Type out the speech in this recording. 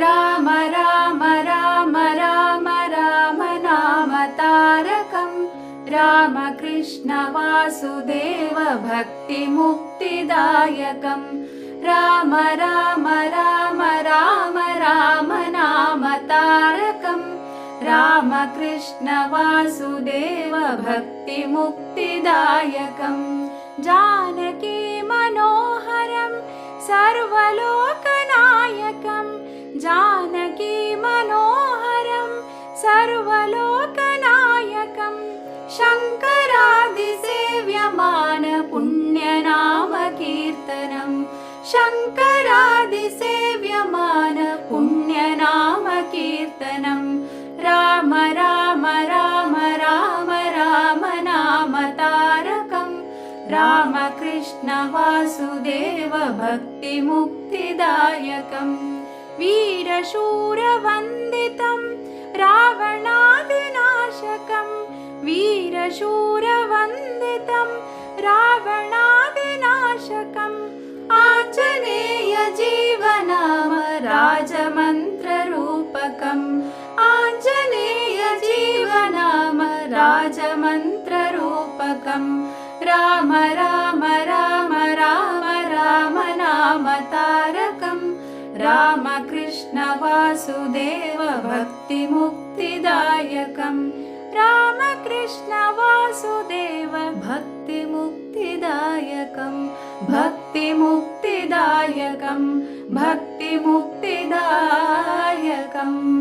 राम राम राम राम राम नाम तारकम्। रामकृष्ण वासुदेव भक्तिमुक्तिदायकम् राम राम राम राम राम नाम तारकम्। रामकृष्ण वासुदेव भक्तिमुक्तिदायकम् जानकी मनोहरं सर्वलोकनायकं सर्वलोकनायकं शङ्करादिसेव्यमान पुण्यनामकीर्तनं शङ्करादिसेव्यमान पुण्यनामकीर्तनं राम राम राम राम राम नाम तारकम् भक्तिमुक्तिदायकम् वीरशूरवन्दितं रावणादिनाशकं वीरशूरवन्दितं रावणादिनाशकम् आञ्जनेयजीवनाम राजमन्त्ररूपकम् आञ्जनेयजीवनाम राजमन्त्ररूपकम्। राम राम रामकृष्ण वासुदेव भक्तिमुक्तिदायकम्। रामकृष्ण वासुदेव भक्तिमुक्तिदायकम्। भक्तिमुक्तिदायकम्। भक्तिमुक्तिदायकम्